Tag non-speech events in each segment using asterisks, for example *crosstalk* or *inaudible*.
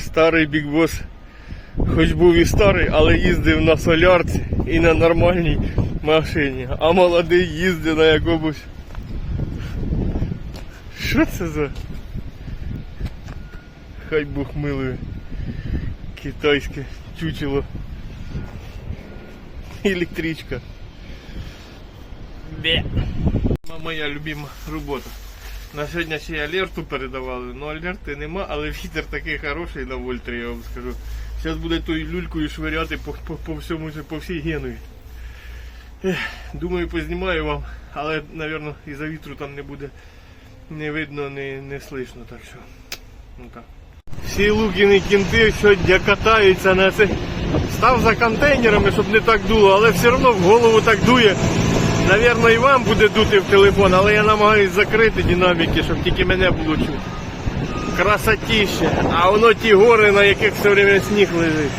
Старий бікбос, хоч був і старий, але їздив на солярці і на нормальній машині. А молодий їздив на якомусь. Що це за? Хай Бог милує. Китайське чучело. Електричка. Бе. Моя любима робота. На сьогодні ще й алерту передавали, ну алерти нема, але вітер такий хороший на вольтрі, я вам скажу. Зараз буде тою люлькою швиряти по, по, по всьому по всій генові. Думаю, познімаю вам, але, мабуть, із-за вітру там не буде не видно, не, не слышно, так що. Ну так. Всі лукіни кінти сьогодні катаються на це. Став за контейнерами, щоб не так дуло, але все одно в голову так дує. Навірно, і вам буде дути в телефон, але я намагаюсь закрити динаміки, щоб тільки мене було чути. Красотіще. А воно ті гори, на яких все время сніг лежить.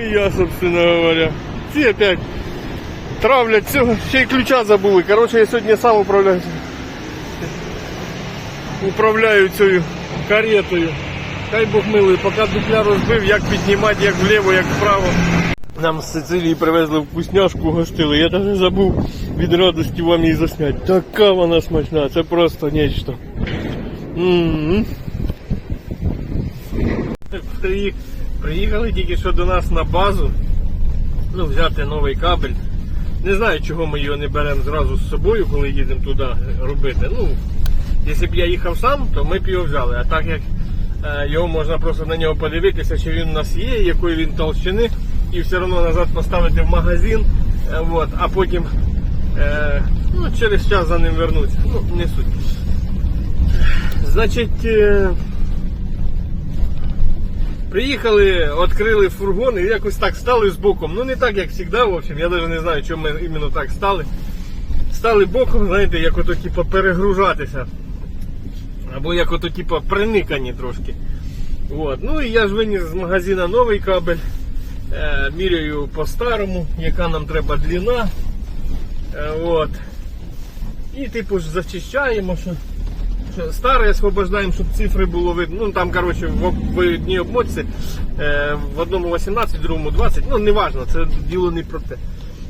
І я, собственно говоря. Ці опять травлять цього. Ще й ключа забули. Коротше, я сьогодні сам управляю. Управляю цією каретою. Хай Бог милий, поки дупля розбив, як піднімати, як вліво, як вправо. Нам з Сицилії привезли вкусняшку, гостили. Я навіть забув від радості вам її засняти. Така вона смачна, це просто нечто. Приї- Приїхали тільки що до нас на базу. Ну, взяти новий кабель. Не знаю, чого ми його не беремо зразу з собою, коли їдемо туди робити. Ну, якщо б я їхав сам, то ми б його взяли. А так як е, його можна просто на нього подивитися, чи він у нас є, якої він толщини, і все одно назад поставити в магазин, е, от, а потім е, ну, через час за ним вернутися. Ну, не суть. Значить, е, приїхали, відкрили фургон і якось так стали з боком. Ну не так, як завжди, в общем, я навіть не знаю, чому ми іменно так стали. Стали боком, знаєте, як ото типу, перегружатися. Або як ото типу, приникані трошки. От. Ну і я ж виніс з магазина новий кабель. Е, міряю по-старому, яка нам треба длина. Е, от. І типу ж зачищаємо, що, що старе освобождаємо, щоб цифри було видно. Ну там, коротше, в, одній обмотці е, в одному 18, в другому 20. Ну, не важно, це діло не про те.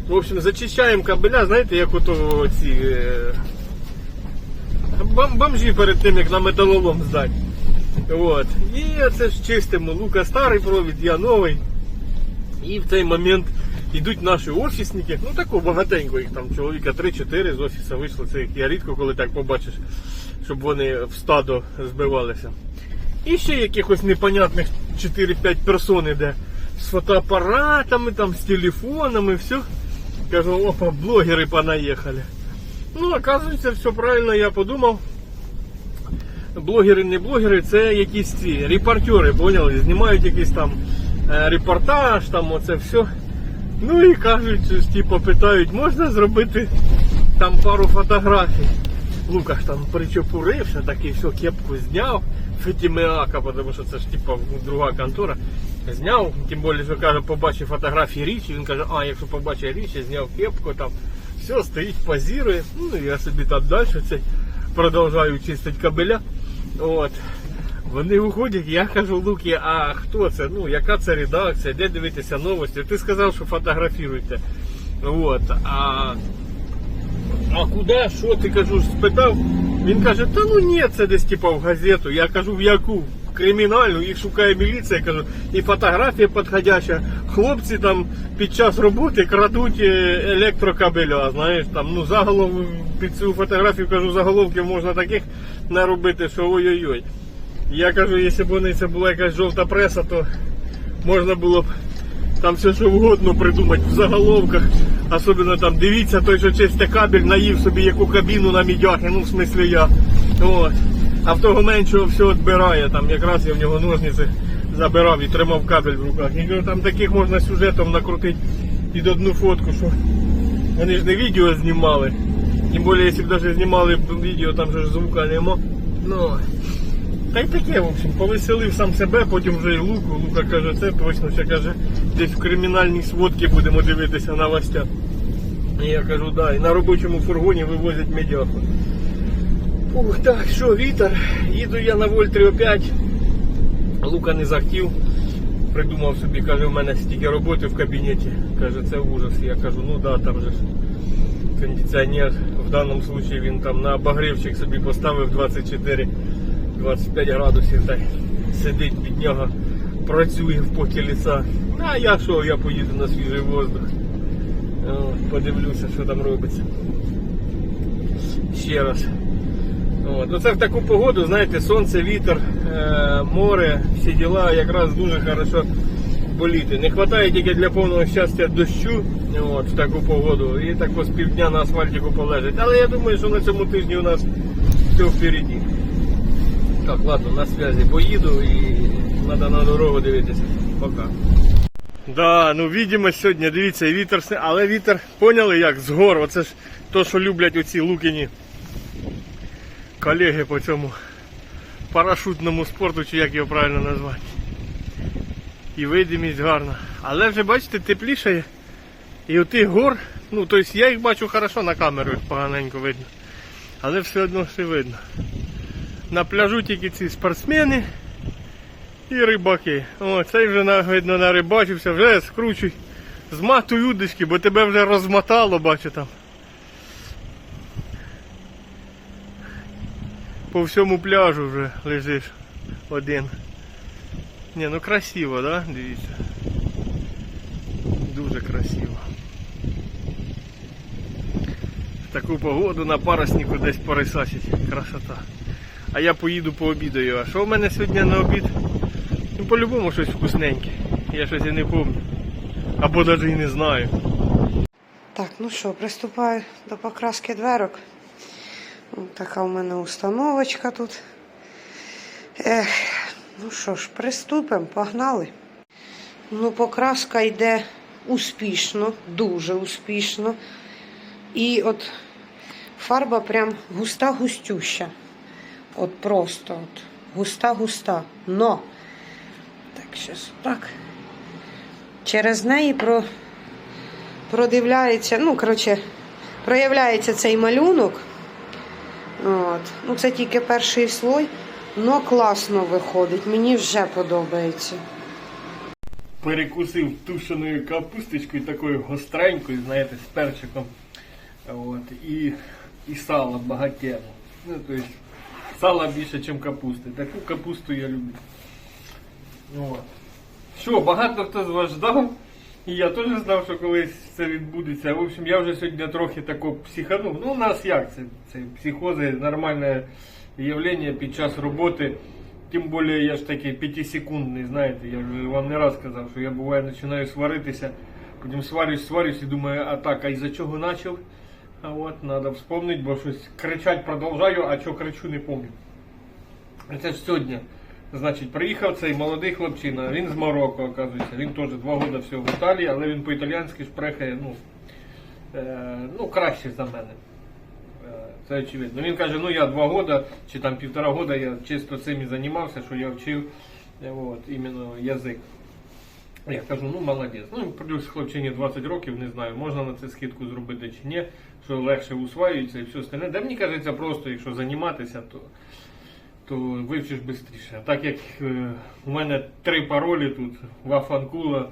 В общем, зачищаємо кабеля, знаєте, як ото ці бом- бомжі перед тим, як на металолом здати. От. І це ж чистимо. Лука старий провід, я новий. І в цей момент йдуть наші офісники, ну такого багатенько їх там чоловіка 3-4 з офісу вийшло. Це я рідко коли так побачиш, щоб вони в стадо збивалися. І ще якихось непонятних 4-5 персон іде з фотоапаратами, там, з телефонами, все. Кажу, опа, блогери понаїхали. Ну, оказується, все правильно я подумав. Блогери, не блогери, це якісь ці репортери, поняли? Знімають якийсь там репортаж, там оце все. Ну і кажуть, типу, питають, можна зробити там пару фотографій. Лукаш там причепурився, такий все, кепку зняв, Фетімеака, тому що це ж типу друга контора. Зняв, тим більше, що каже, побачив фотографії річі, він каже, а якщо побачив річі, зняв кепку там, все, стоїть, позірує. Ну я собі там далі це продовжую чистити кабеля. От. Вони уходять, я кажу, Луки, а хто це? Ну, яка це редакція, де дивитися новості? Ти сказав, що фотографіруйте. От. А, а куди, що ти кажу, спитав? Він каже, та ну ні, це десь типа в газету. Я кажу, в яку? Кримінальну, їх шукає міліція, я кажу, і фотографія підходяща. Хлопці там під час роботи крадуть е, електрокабеля, знаєш, там, ну заголов під цю фотографію кажу, заголовків можна таких наробити, що ой-ой-ой. Я кажу, якщо б вони це була якась жовта преса, то можна було б там все що угодно придумати в заголовках. Особливо там дивіться, той, що чисте кабель, наїв собі яку кабіну на мідяхи, ну в смислі я. От. А в того меншого все відбирає. Там якраз я в нього ножниці забирав і тримав кабель в руках. І кажу, там таких можна сюжетом накрутити під одну фотку, що вони ж не відео знімали. Тим більше, якщо б навіть знімали відео, там же ж звука нема. Ну, та й таке, в общем, повеселив сам себе, потім вже і Луку. Лука каже, це точно ще каже, десь в кримінальній сводці будемо дивитися новостях. І я кажу, да, і на робочому фургоні вивозять медіаху. Ух, так, що, вітер. Їду я на Вольт 3.5. Лука не захотів. Придумав собі, каже, у мене стільки роботи в кабінеті. Каже, це ужас. Я кажу, ну да, там же ж кондиціонер. В даному випадку він там на обогрівчик собі поставив 24-25 градусів. Так сидить під нього, працює в поті ліса. Ну, А я що, я поїду на свіжий воздух. От, подивлюся, що там робиться. Ще раз. От. Ну, це в таку погоду, знаєте, сонце, вітер, е, море, всі діла якраз дуже хорошо боліти. Не вистачає тільки для повного щастя дощу от, в таку погоду. І так ось півдня на асфальтику полежить. Але я думаю, що на цьому тижні у нас все впереді. Так, ладно, на зв'язі поїду і треба на дорогу дивитися. Пока. Да, ну видимо сьогодні, дивіться, вітер, сни- але вітер, поняли як, з гор. Оце ж то, що люблять оці лукіні колеги по цьому парашутному спорту, чи як його правильно назвати. І видимість гарна. Але вже бачите, теплішає. І у тих гор, ну тобто я їх бачу хорошо на камеру, поганенько видно. Але все одно все видно. На пляжу тільки ці спортсмени і рибаки. О, цей вже видно нарибачився, вже скручуй. Зматуй удочки, бо тебе вже розмотало, бачу там. По всьому пляжу вже лежиш один. Ні, ну красиво, да? Дивіться. Дуже красиво. В таку погоду на паруснику десь порисачить. Красота. А я поїду пообідаю. А що в мене сьогодні на обід? Ну, по-любому щось вкусненьке. Я щось і не пам'ятаю. Або навіть і не знаю. Так, ну що, приступаю до покраски дверок. Така у мене установочка тут. Ех, ну що ж, приступимо, погнали. Ну, покраска йде успішно, дуже успішно. І от фарба прям густа-густюща. От просто от густа-густа. Но. Так, щас так. Через неї про продивляється, ну, коротше, проявляється цей малюнок. От. Ну, це тільки перший слой, але класно виходить. Мені вже подобається. перекусив тушеною капусточкою, такою гостренькою, знаєте, з перчиком. От, і, і сало багатєво. Ну, тобто, сала більше, ніж капусти. Таку капусту я люблю. От. Що, багато хто з вас ждав, і я теж знав, що колись це відбудеться. В общем, я вже сьогодні трохи тако психанув. Ну, у нас як це? Це психози, нормальне явлення під час роботи. Тим більше я ж такий п'ятисекундний, знаєте, я вже вам не раз казав, що я буває починаю сваритися, потім сварюсь, сварюсь і думаю, а так, а із-за чого почав? А от, треба вспомнити, бо щось кричать продовжаю, а що кричу, не пам'ятаю. Це ж сьогодні. Значить, приїхав цей молодий хлопчина, він з Марокко, оказується. Він теж два роки всього в Італії, але він по-італійськи шпрехає, ну, е, ну, краще за мене. Е, Це очевидно. Він каже, ну я два роки чи там півтора года я чисто цим і займався, що я вчив е, от, іменно язик. Я кажу, ну молодець. Ну, плюс хлопчині 20 років, не знаю, можна на це скидку зробити чи ні, що легше усваюється і все остальне. Де мені кажеться, просто якщо займатися, то, то вивчиш швидше. Так як е, у мене три паролі тут: Вафанкула,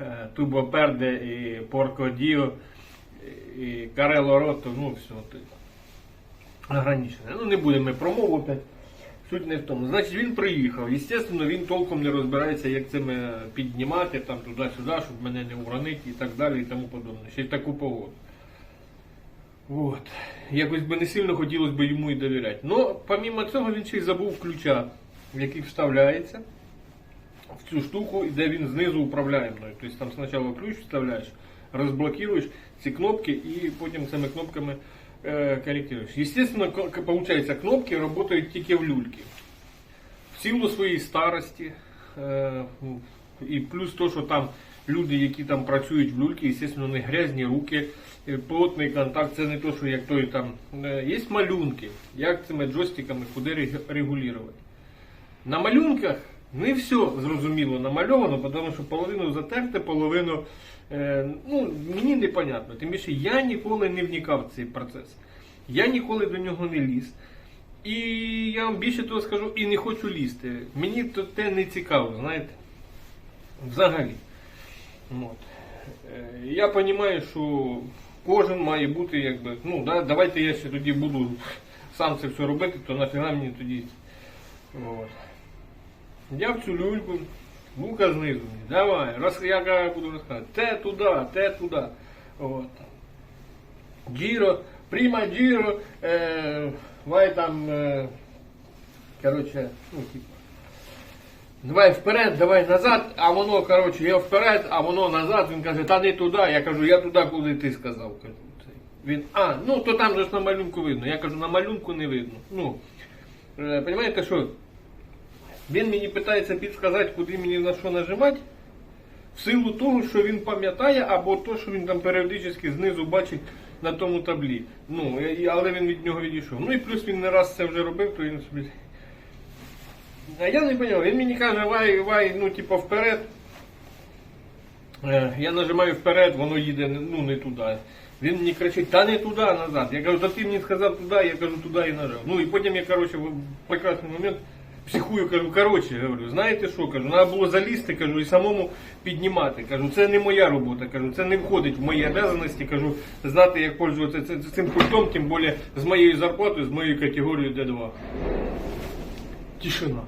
е, Тубо Перде і Порко Діо і Карело Рото, ну все. ограничене. Ну не будемо промову опять. Суть не в тому. Значить, він приїхав. Естественно, він толком не розбирається, як це піднімати там туди-сюди, щоб мене не уронити і так далі і тому подобне. Ще й таку погоду. От. Якось би не сильно хотілося б йому і довіряти. Ну, помімо цього, він ще й забув ключа, який вставляється в цю штуку, де він знизу управляємою. Тобто там спочатку ключ вставляєш, розблокуєш ці кнопки і потім цими кнопками е, корректируєш. Естественно, к- кнопки працюють тільки в люльці. В силу своєї старості. Е, і плюс то, що там люди, які там працюють в люльці, естественно, не грязні руки, е, плотний контакт, це не то, що як той там. Е, Є малюнки, як цими джойстиками куди регулювати. На малюнках не все зрозуміло намальовано, тому що половину затерте, половину е, ну, мені непонятно. Тим більше я ніколи не вникав в цей процес. Я ніколи до нього не ліз. І я вам більше того скажу, і не хочу лізти. Мені то те не цікаво, знаєте. Взагалі. От. Е, Я розумію, що кожен має бути, якби, ну, да, давайте я ще тоді буду сам це все робити, то нафіга мені тоді. От. Я в цю люльку, лука знизу, давай, роз, я буду розказувати, те туди, те туди. От. Джіро, пріма джіро, е, вай там, е, коротше, ну, типа. Давай вперед, давай назад, а воно, коротше, я вперед, а воно назад. Він каже, та не туди. Я кажу, я туди, куди ти сказав. Він, а, ну то там же ж на малюнку видно. Я кажу, на малюнку не видно. Ну, е, розумієте, що? Він мені питається підсказати, куди мені на що нажимати, в силу того, що він пам'ятає, або то, що він там періодично знизу бачить на тому таблі. Ну, але він від нього відійшов. Ну і плюс він не раз це вже робив, то він собі. А я не поняв, він мені каже, вай, вай, ну, типу, вперед. Е, Я нажимаю вперед, воно їде ну, не туди. Він мені кричить, та не туди, назад. Я кажу, та ти мені сказав туди, я кажу, туди і нажав. Ну і потім я, коротше, в прекрасний момент психую, кажу, коротше, говорю, знаєте що, кажу, треба було залізти, кажу, і самому піднімати. Кажу, це не моя робота, кажу, це не входить в мої обов'язаності, кажу, знати, як пользуватися цим пультом, тим більше з моєю зарплатою, з моєю категорією D2. Тишина.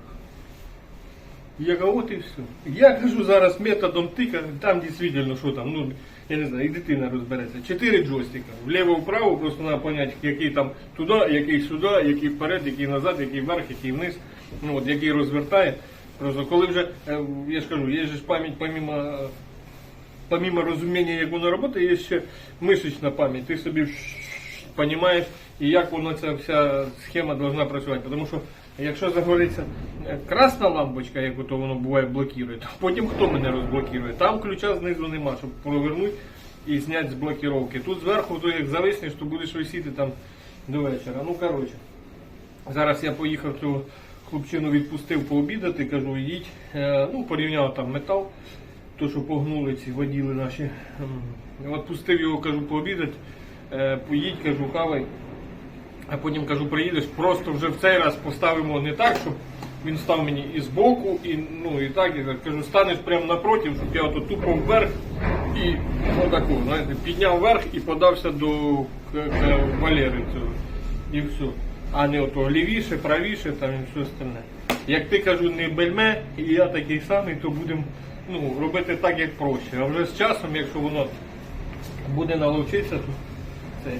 Я кажу, от і все. Я кажу зараз методом тика, там дійсно, що там, ну, я не знаю, і дитина розбереться. Чотири джойстика. Вліво-вправо, просто треба поняти, який там туди, який сюди, який вперед, який назад, який вверх, який вниз, ну, от, який розвертає. Просто коли вже, е, я ж кажу, є ж пам'ять помимо, помимо розуміння, як воно працює, є ще мишечна пам'ять. Ти собі розумієш, і як воно ця вся схема повинна працювати. Тому що якщо загориться е, красна лампочка, як ото воно буває блокує, то потім хто мене розблокує? Там ключа знизу нема, щоб провернути і зняти з блокировки. Тут зверху, то як зависнеш, то будеш висіти там до вечора. Ну коротше. Зараз я поїхав цю хлопчину відпустив пообідати, кажу, їдь. Е, Ну, порівняв там метал, то що погнули ці воділи наші. Відпустив його, кажу, пообідати. Е, Поїдь, кажу, хавай. А потім кажу, приїдеш, просто вже в цей раз поставимо не так, щоб він став мені і збоку, і ну і так, і так. Кажу, станеш прямо напротив, щоб я ото тупо вверх і отаку, знаєте, підняв вверх і подався до к- к- Валери цього. І все. А не ото лівіше, правіше там і все остальне. Як ти кажу, не бельме, і я такий самий, то будемо ну, робити так, як проще. А вже з часом, якщо воно буде наловчитися, то.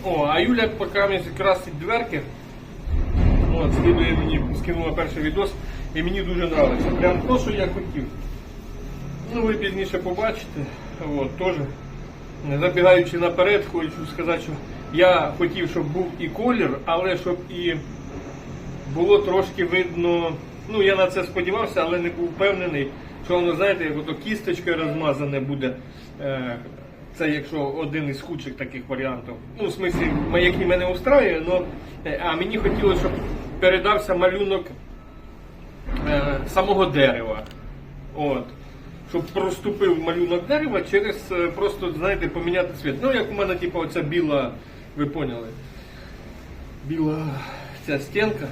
О, а Юля поки мені красить дверки. От, скидує мені, скинула перший відос, і мені дуже подобається. Прям то, що я хотів. Ну, ви пізніше побачите. От, теж. Забігаючи наперед, хочу сказати, що я хотів, щоб був і колір, але щоб і було трошки видно. Ну, я на це сподівався, але не був впевнений, що воно, знаєте, як ото кісточкою розмазане буде. Це якщо один із худших таких варіантів. Ну, в смислі, який мене устраює, но, е, а мені хотілося, щоб передався малюнок е, самого дерева. От. Щоб проступив малюнок дерева через е, просто, знаєте, поміняти цвіт. Ну, як у мене, типу, оця біла, ви поняли, біла ця стінка,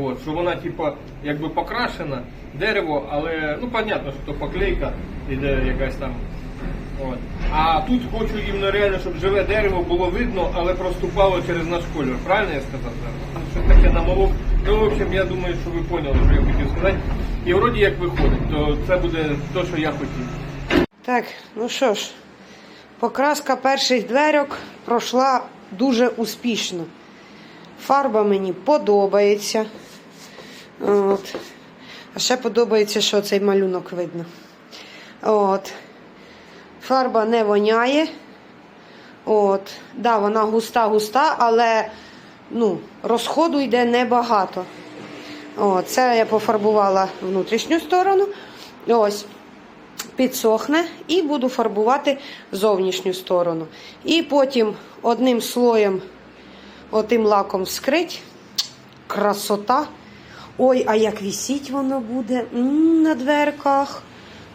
от, що вона, типу, якби покрашена, дерево, але, ну, понятно, що то поклейка іде якась там. От. А тут хочу іменно реально, щоб живе дерево було видно, але проступало через наш кольор. Правильно я сказав зараз? Що таке намолок. Ну, в общем, я думаю, що ви поняли, що я хотів сказати. І вроді як виходить, то це буде те, що я хотів. Так, ну що ж, покраска перших дверок пройшла дуже успішно. Фарба мені подобається. От. А ще подобається, що цей малюнок видно. От. Фарба не воняє. От. Да, вона густа-густа, але ну, розходу йде небагато. О, це я пофарбувала внутрішню сторону. Ось підсохне і буду фарбувати зовнішню сторону. І потім одним слоєм отим лаком вскрить. Красота. Ой, а як вісіть воно буде М, на дверках.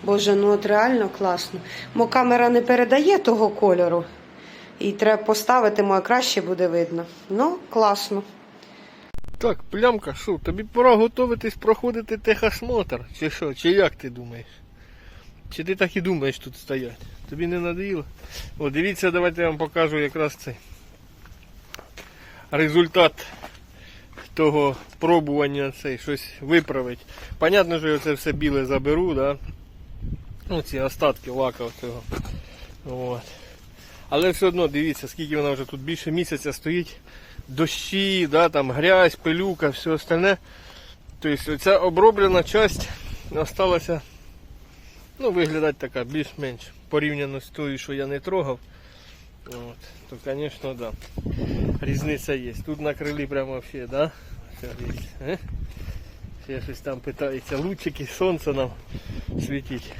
Боже, ну от реально класно. Мо камера не передає того кольору. І треба поставити, мо краще буде видно. Ну, класно. Так, плямка, що, тобі пора готуватись проходити техосмотр, чи що, чи як ти думаєш? Чи ти так і думаєш тут стоять? Тобі не надоїло? О, дивіться, давайте я вам покажу якраз цей результат того пробування цей, щось виправить. Понятно, що я це все біле заберу, да? Ну, ці остатки лака цього. От. Але все одно дивіться, скільки вона вже тут більше місяця стоїть. Дощі, да, там грязь, пилюка, все остальне. Тобто ця оброблена часть осталася ну, виглядати така більш-менш порівняно з тою, що я не трогав. От. То, звісно, да. Різниця є. Тут на крилі прямо все, да? Е? Щось там питається. Лучики, сонце нам світить.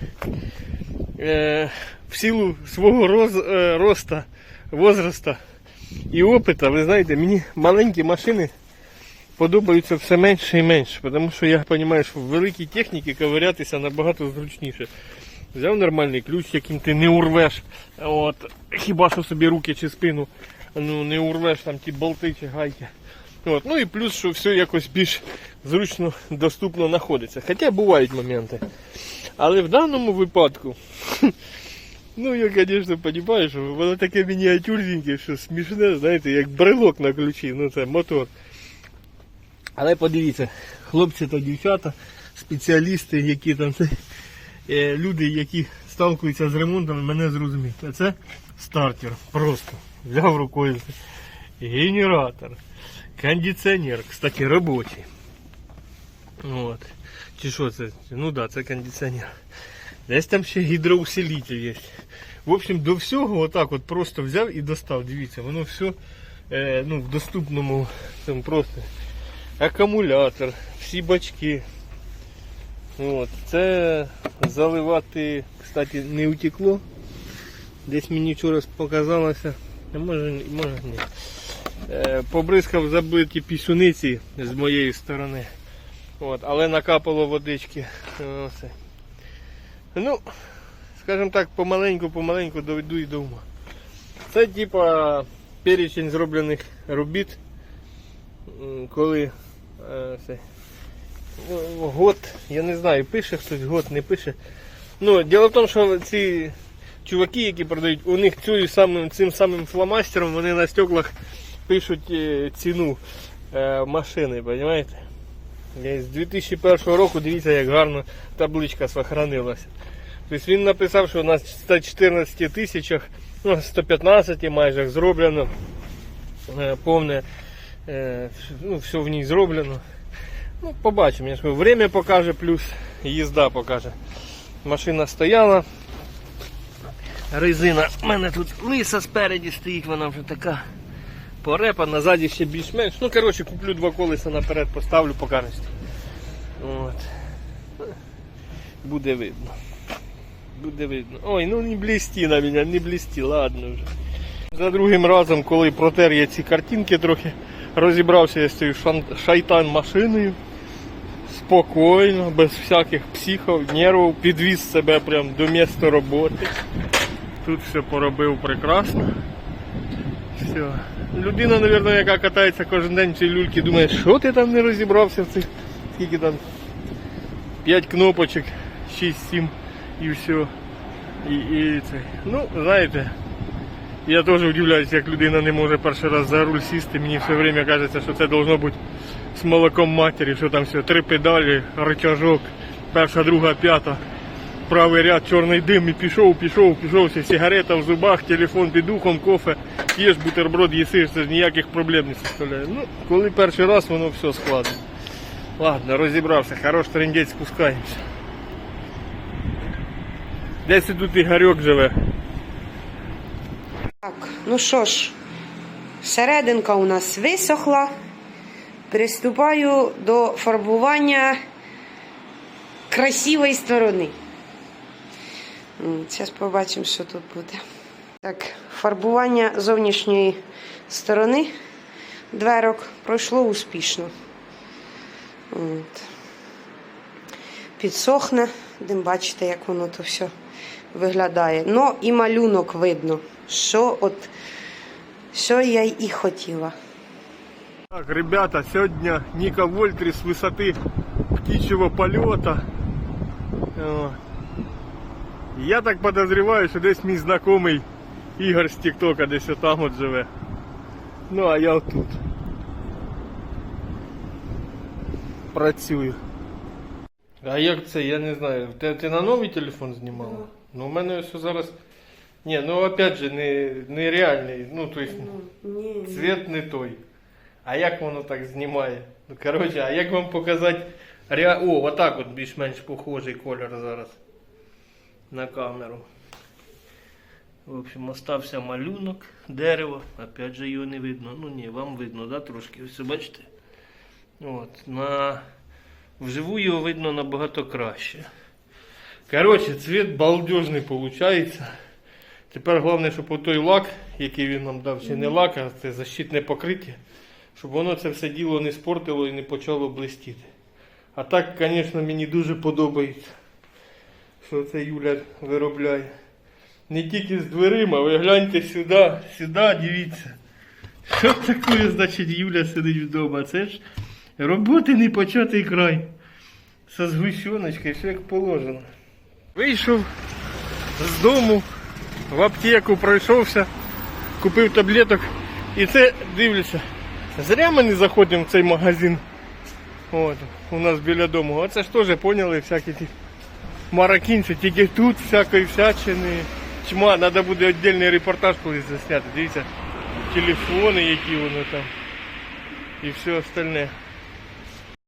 Е, в силу свого роз, е, роста, возраста і опита, ви знаєте, мені маленькі машини подобаються все менше і менше, тому що я розумію, що в великій техніці ковирятися набагато зручніше. Взяв нормальний ключ, яким ти не урвеш, от, хіба що собі руки чи спину ну, не урвеш там ті болти чи гайки. От, ну і плюс, що все якось більш зручно доступно знаходиться. Хоча бувають моменти. Але в даному випадку, *laughs* ну я, звісно, розумію, що воно таке мініатюрненьке, що смішне, знаєте, як брелок на ключі, ну це мотор. Але подивіться, хлопці та дівчата, спеціалісти, які там це, е, люди, які сталкуються з ремонтом, мене зрозуміють. Це стартер. Просто взяв рукою. Генератор, кондиціонер, кстати, робочий. От. Чи що це? Ну да, це кондиціонер. Десь там ще гідроусилитель є. В общем, до всього отак от просто взяв і достав. Дивіться, воно все е, ну, в доступному цьому просто акумулятор, всі бачки. От. Це заливати, кстати, не утекло. Десь мені вчора показалося. Може, може ні. Е, побризкав забиті пісюниці з моєї сторони. От, але накапало водички. Оце. Ну, скажімо так, помаленьку-помаленьку доведу і до. Це типа перечень зроблених робіт, коли е, це, ну, год, я не знаю, пише хтось год, не пише. Ну, діло в тому, що ці чуваки, які продають, у них цю самим, цим самим фломастером вони на стеклах пишуть е, ціну е, машини, розумієте? З 2001 року дивіться, як гарно табличка сохранилася. Тобто він написав, що на 114 тисячах, ну, 115 майже зроблено е, повне, ну, все в ній зроблено. Ну, побачимо, я ж кажу, время покаже, плюс їзда покаже. Машина стояла. Резина в мене тут лиса спереді стоїть, вона вже така порепа, назаді ще більш-менш. Ну, коротше, куплю два колеса наперед, поставлю, покажу. От. Буде видно. Буде видно. Ой, ну не блісті на мене, не блісті, ладно вже. За другим разом, коли протер я ці картинки трохи, розібрався я з цією шайтан машиною. Спокійно, без всяких психів, нервів, підвіз себе прям до місця роботи. Тут все поробив прекрасно. Все. Людина, мабуть, яка катається кожен день в цій люльці, думає, що ти там не розібрався в цих скільки там 5 кнопочок, 6-7 і все. І, і це. Ну, знаєте, я теж удивляюся, як людина не може перший раз за руль сісти. Мені все время кажеться, що це должно бути з молоком матері, що там все, три педалі, рычажок, перша, друга, п'ята. Правий ряд, чорний дим і пішов, пішов, пішов, сигарета в зубах, телефон під ухом, кофе, п'єш бутерброд, їсиш, це ж ніяких проблем не составляє. Ну, коли перший раз, воно все складно. Ладно, розібрався, хорош трендець, спускаємося. Десь тут Ігорьок живе. Так, ну що ж, серединка у нас висохла. Приступаю до фарбування красивої сторони. Зараз побачимо, що тут буде. Так, фарбування зовнішньої сторони дверок пройшло успішно. От. Підсохне, будемо бачити, як воно то все виглядає. Ну і малюнок видно, що от що я і хотіла. Так, ребята, сегодня Ника Вольтри с высоты птичьего полета. Я так подозреваю, що десь мій знайомий Ігор з Тіктока десь отам от живе. Ну, а я отут. Працюю. А як це, я не знаю. Ти, ти на новий телефон знімала? Ну, у мене все зараз. Ні, ну опять же, не, не. Ну, то есть, Ні, Цвет не той. А як воно так знімає? Ну, коротше, а як вам показати ре... О, отак от більш-менш похожий колір зараз на камеру. В общем, остався малюнок, дерево. Опять же його не видно. Ну ні, вам видно, да, трошки. Ось бачите? От, на... Вживу його видно набагато краще. Коротше, цвет балдежний виходить. Тепер головне, щоб той лак, який він нам дав, чи не лак, а це защитне покриття, щоб воно це все діло не спортило і не почало блистіти. А так, звісно, мені дуже подобається, що це Юля виробляє. Не тільки з дверима, ви гляньте сюди, сюди, дивіться. Що таке, значить, Юля сидить вдома? Це ж роботи не початий край. Со згущеночкою, все як положено. Вийшов з дому, в аптеку пройшовся, купив таблеток. І це дивлюся. Зря ми не заходимо в цей магазин. От, у нас біля дому. Оце ж теж поняли всякі ті мароккінці, тільки тут всякої всячини. Чма, треба буде віддільний репортаж колись засняти. Дивіться, телефони, які воно там. І все остальне.